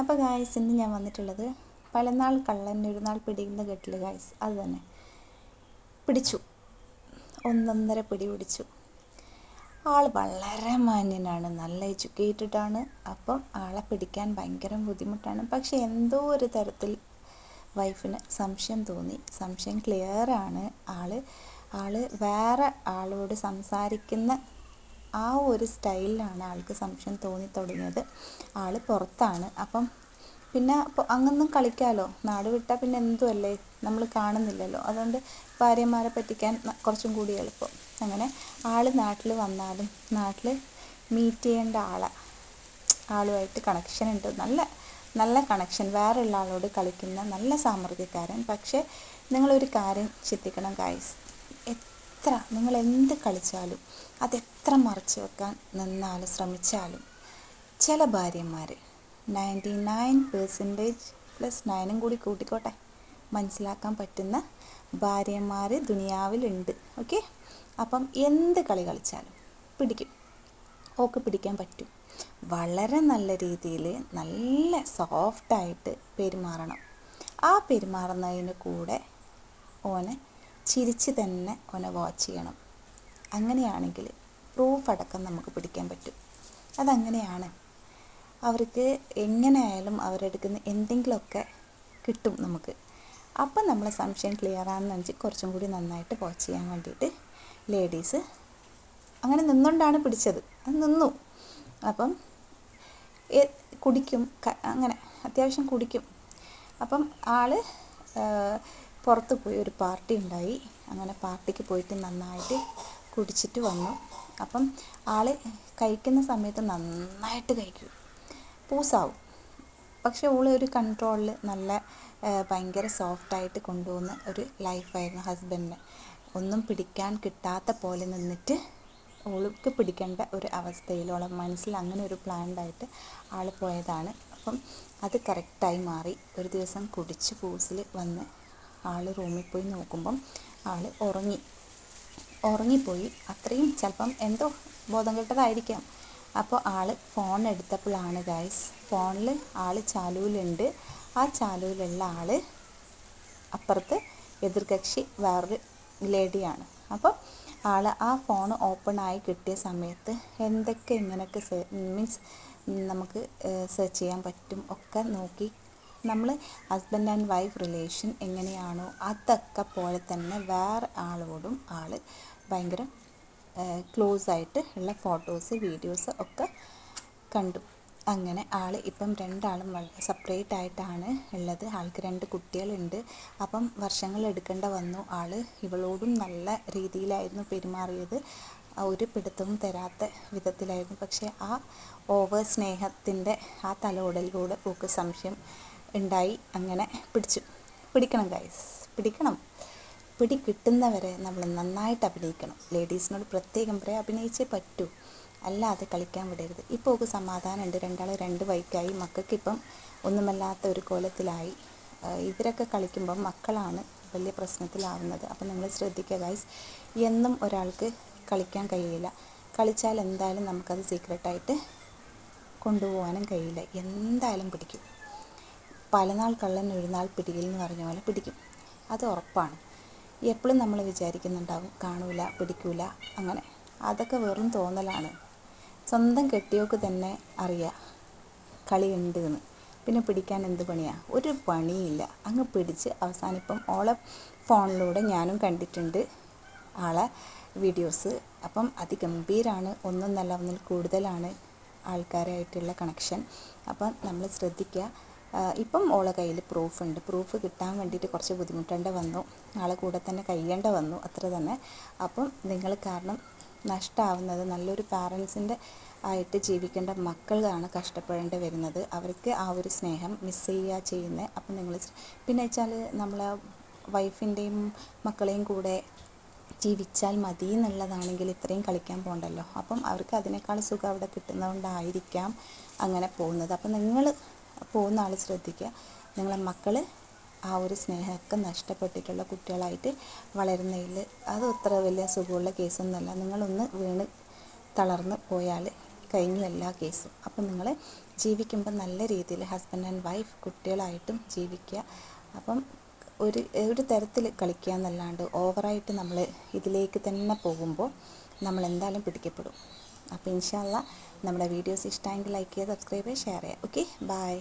അപ്പോൾ ഗായ്സ് ഇന്ന് ഞാൻ വന്നിട്ടുള്ളത് പലനാൾ കള്ളൻ ഒരു നാൾ പിടിക്കുന്ന കെട്ടിൽ ഗായ്സ് അത് തന്നെ. പിടിച്ചു. ഒന്നൊന്നര പിടി പിടിച്ചു. ആൾ വളരെ മാന്യനാണ്. നല്ല എഡ്യൂക്കേറ്റഡ് ആണ്. അപ്പം ആളെ പിടിക്കാൻ ഭയങ്കര ബുദ്ധിമുട്ടാണ്. പക്ഷെ എന്തോ ഒരു തരത്തിൽ വൈഫിന് സംശയം തോന്നി. സംശയം ക്ലിയറാണ് ആൾ ആൾ വേറെ ആളോട് സംസാരിക്കുന്ന ആ ഒരു സ്റ്റൈലിലാണ് ആൾക്ക് സംശയം തോന്നി തുടങ്ങിയത്. ആൾ പുറത്താണ്. അപ്പം പിന്നെ അങ്ങൊന്നും കളിക്കാമല്ലോ നാട് വിട്ടാൽ പിന്നെ എന്തുമല്ലേ നമ്മൾ കാണുന്നില്ലല്ലോ. അതുകൊണ്ട് ഭാര്യമാരെ പറ്റിക്കാൻ കുറച്ചും കൂടി എളുപ്പം. അങ്ങനെ ആൾ നാട്ടിൽ വന്നാലും നാട്ടിൽ മീറ്റ് ചെയ്യേണ്ട ആളെ. ആളുമായിട്ട് കണക്ഷൻ ഉണ്ട്. നല്ല നല്ല കണക്ഷൻ വേറെയുള്ള ആളോട് കളിക്കുന്ന നല്ല സാമർഥ്യക്കാരൻ. പക്ഷേ നിങ്ങളൊരു കാര്യം ചിന്തിക്കണം ഗായ്സ് എത്ര നിങ്ങൾ എന്ത് കളിച്ചാലും അതെത്ര മറച്ചു വെക്കാൻ നിന്നാലും ശ്രമിച്ചാലും ചില ഭാര്യമാർ നയന്റി നയൻ പേഴ്സന്റേജ് പ്ലസ് നയനും കൂടി കൂട്ടിക്കോട്ടെ. മനസ്സിലാക്കാൻ പറ്റുന്ന ഭാര്യമാർ ദുനിയാവിലുണ്ട്. ഓക്കെ അപ്പം എന്ത് കളി കളിച്ചാലും പിടിക്കും. ഓക്ക് പിടിക്കാൻ പറ്റും. വളരെ നല്ല രീതിയിൽ നല്ല സോഫ്റ്റായിട്ട് പെരുമാറണം. ആ പെരുമാറുന്നതിന് കൂടെ ഓനെ ചിരിച്ച് തന്നെ ഓനെ വാച്ച് ചെയ്യണം. അങ്ങനെയാണെങ്കിൽ പ്രൂഫ് അടക്കം നമുക്ക് പിടിക്കാൻ പറ്റും. അതങ്ങനെയാണ്. അവർക്ക് എങ്ങനെയായാലും അവരെടുക്കുന്ന എന്തെങ്കിലുമൊക്കെ കിട്ടും നമുക്ക്. അപ്പം നമ്മളെ സംശയം ക്ലിയർ ആണെന്ന് വെച്ച് കുറച്ചും കൂടി നന്നായിട്ട് വാച്ച് ചെയ്യാൻ വേണ്ടിയിട്ട് ലേഡീസ് അങ്ങനെ നിന്നുകൊണ്ടാണ് പിടിച്ചത്. അത് നിന്നു. അപ്പം കുടിക്കും. അങ്ങനെ അത്യാവശ്യം കുടിക്കും. അപ്പം ആൾ ആ, പുറത്ത് പോയി ഒരു പാർട്ടി ഉണ്ടായി. അങ്ങനെ പാർട്ടിക്ക് പോയിട്ട് നന്നായിട്ട് കുടിച്ചിട്ട് വന്നു. അപ്പം ആൾ കഴിക്കുന്ന സമയത്ത് നന്നായിട്ട് കഴിക്കും. പൂസാവും. പക്ഷെ ഓൾ ഒരു കൺട്രോളിൽ നല്ല ഭയങ്കര സോഫ്റ്റായിട്ട് കൊണ്ടുപോകുന്ന ഒരു ലൈഫായിരുന്നു ഹസ്ബൻഡിന് ഒന്നും പിടിക്കാൻ കിട്ടാത്ത പോലെ നിന്നിട്ട് ഓൾക്ക് പിടിക്കേണ്ട ഒരു അവസ്ഥയിൽ ഓളെ മനസ്സിൽ അങ്ങനെ ഒരു പ്ലാൻഡായിട്ട് ആൾ പോയതാണ്. അപ്പം അത് കറക്റ്റായി മാറി. ഒരു ദിവസം കുടിച്ച് പൂസിൽ വന്ന് ആൾ റൂമിൽ പോയി നോക്കുമ്പം ആൾ ഉറങ്ങി. ഉറങ്ങിപ്പോയി. അത്രയും ചിലപ്പം എന്തോ ബോധം കെട്ടതായിരിക്കാം. അപ്പോൾ ആൾ ഫോൺ എടുത്തപ്പോഴാണ് ഗൈസ് ഫോണിൽ ആൾ ചാലുവിലുണ്ട്. ആ ചാലുവിലുള്ള ആൾ അപ്പുറത്ത് എതിർകക്ഷി വേറൊരു ലേഡിയാണ്. അപ്പോൾ ആൾ ആ ഫോൺ ഓപ്പൺ ആയി കിട്ടിയ സമയത്ത് എന്തൊക്കെ ഇങ്ങനെയൊക്കെ മീൻസ് നമുക്ക് സെർച്ച് ചെയ്യാൻ പറ്റും ഒക്കെ നോക്കി നമ്മൾ ഹസ്ബൻഡ് ആൻഡ് വൈഫ് റിലേഷൻ എങ്ങനെയാണോ അതൊക്കെ പോലെ തന്നെ വേറെ ആളോടും ആൾ ഭയങ്കര ക്ലോസ് ആയിട്ട് ഉള്ള ഫോട്ടോസ് വീഡിയോസ് ഒക്കെ കണ്ടു. അങ്ങനെ ആൾ ഇപ്പം രണ്ടാളും വളരെ സെപ്പറേറ്റ് ആയിട്ടാണ് ഉള്ളത്. ആൾക്ക് രണ്ട് കുട്ടികളുണ്ട്. അപ്പം വർഷങ്ങൾ എടുക്കേണ്ട വന്നു. ആൾ ഇവളോടും നല്ല രീതിയിലായിരുന്നു പെരുമാറിയത്. ഒരു പിടുത്തവും തരാത്ത വിധത്തിലായിരുന്നു. പക്ഷേ ആ ഓവർ സ്നേഹത്തിന്റെ ആ തലോടലിലൂടെ പോക്ക് സംശയം ഉണ്ടായി. അങ്ങനെ പിടിച്ചു. പിടിക്കണം ഗൈസ് പിടിക്കണം. പിടി കിട്ടുന്നവരെ നമ്മൾ നന്നായിട്ട് അഭിനയിക്കണം. ലേഡീസിനോട് പ്രത്യേകം പറയാം അഭിനയിച്ചേ പറ്റൂ. അല്ലാതെ കളിക്കാൻ വിടരുത്. ഇപ്പോൾ ഒക്കെ സമാധാനമുണ്ട്. രണ്ടാൾ രണ്ട് വൈക്കായി. മക്കൾക്ക് ഇപ്പം ഒന്നുമല്ലാത്ത ഒരു കോലത്തിലായി. ഇവരൊക്കെ കളിക്കുമ്പം മക്കളാണ് വലിയ പ്രശ്നത്തിലാവുന്നത്. അപ്പം നിങ്ങൾ ശ്രദ്ധിക്കുക ഗൈസ് എന്നും ഒരാൾക്ക് കളിക്കാൻ കഴിയില്ല. കളിച്ചാൽ എന്തായാലും നമുക്കത് സീക്രട്ടായിട്ട് കൊണ്ടുപോകാനും കഴിയില്ല. എന്തായാലും പിടിക്കും. പലനാൾ കള്ളൻ ഒരു നാൾ പിടിയിൽ എന്ന് പറഞ്ഞ പോലെ പിടിക്കും. അത് ഉറപ്പാണ്. എപ്പോഴും നമ്മൾ വിചാരിക്കുന്നുണ്ടാവും കാണൂല പിടിക്കൂല അങ്ങനെ. അതൊക്കെ വെറും തോന്നലാണ്. സ്വന്തം കെട്ടിയോക്ക് തന്നെ അറിയാം കളിയുണ്ട് എന്ന്. പിന്നെ പിടിക്കാൻ എന്ത് പണിയാ? ഒരു പണിയില്ല. അങ്ങ് പിടിച്ച് അവസാനം ഇപ്പം ഓളെ ഫോണിലൂടെ ഞാനും കണ്ടിട്ടുണ്ട് ആളെ വീഡിയോസ്. അപ്പം അതിഗംഭീരാണ്. ഒന്നൊന്നല്ല ഒന്നിൽ കൂടുതലാണ് ആൾക്കാരായിട്ടുള്ള കണക്ഷൻ അപ്പം നമ്മൾ ശ്രദ്ധിക്കുക. ഇപ്പം ഓളെ കയ്യിൽ പ്രൂഫ് ഉണ്ട്. പ്രൂഫ് കിട്ടാൻ വേണ്ടിയിട്ട് കുറച്ച് ബുദ്ധിമുട്ടേണ്ട വന്നു. ആളെ കൂടെ തന്നെ കഴിയേണ്ട വന്നു. അത്ര തന്നെ. അപ്പം നിങ്ങൾ കാരണം നഷ്ടമാവുന്നത് നല്ലൊരു പാരൻസിന്റെ ആയിട്ട് ജീവിക്കേണ്ട മക്കളാണ് കഷ്ടപ്പെടേണ്ടി വരുന്നത്. അവർക്ക് ആ ഒരു സ്നേഹം മിസ് ചെയ്യുക ചെയ്യുന്നത് അപ്പം നിങ്ങൾ പിന്നെ വെച്ചാൽ നമ്മൾ വൈഫിന്റെയും മക്കളെയും കൂടെ ജീവിച്ചാൽ മതി എന്നുള്ളതാണെങ്കിൽ ഇത്രയും കളിക്കാൻ പോകണ്ടല്ലോ അപ്പം അവർക്ക് അതിനേക്കാൾ സുഖം അവിടെ കിട്ടുന്നതുകൊണ്ടായിരിക്കാം അങ്ങനെ പോകുന്നത്. അപ്പം നിങ്ങൾ പോകുന്ന ആൾ ശ്രദ്ധിക്കുക. നിങ്ങളെ മക്കൾ ആ ഒരു സ്നേഹമൊക്കെ നഷ്ടപ്പെട്ടിട്ടുള്ള കുട്ടികളായിട്ട് വളരുന്നതിൽ അത് അത്ര വലിയ സുഖമുള്ള കേസൊന്നുമല്ല. നിങ്ങളൊന്ന് വീണ് തളർന്ന് പോയാൽ കഴിഞ്ഞു എല്ലാ കേസും. അപ്പം നിങ്ങൾ ജീവിക്കുമ്പോൾ നല്ല രീതിയിൽ ഹസ്ബൻഡ് ആൻഡ് വൈഫ് കുട്ടികളായിട്ടും ജീവിക്കുക. അപ്പം ഒരു ഒരു തരത്തിൽ കളിക്കുക എന്നല്ലാണ്ട് ഓവറായിട്ട് നമ്മൾ ഇതിലേക്ക് തന്നെ പോകുമ്പോൾ നമ്മൾ എന്തായാലും പിടിക്കപ്പെടും. അപ്പോൾ ഇൻഷാല്ല നമ്മുടെ വീഡിയോസ് ഇഷ്ടമെങ്കിൽ ലൈക്ക് ചെയ്യുക സബ്സ്ക്രൈബ് ചെയ്യുക ഷെയർ ചെയ്യുക. Okay bye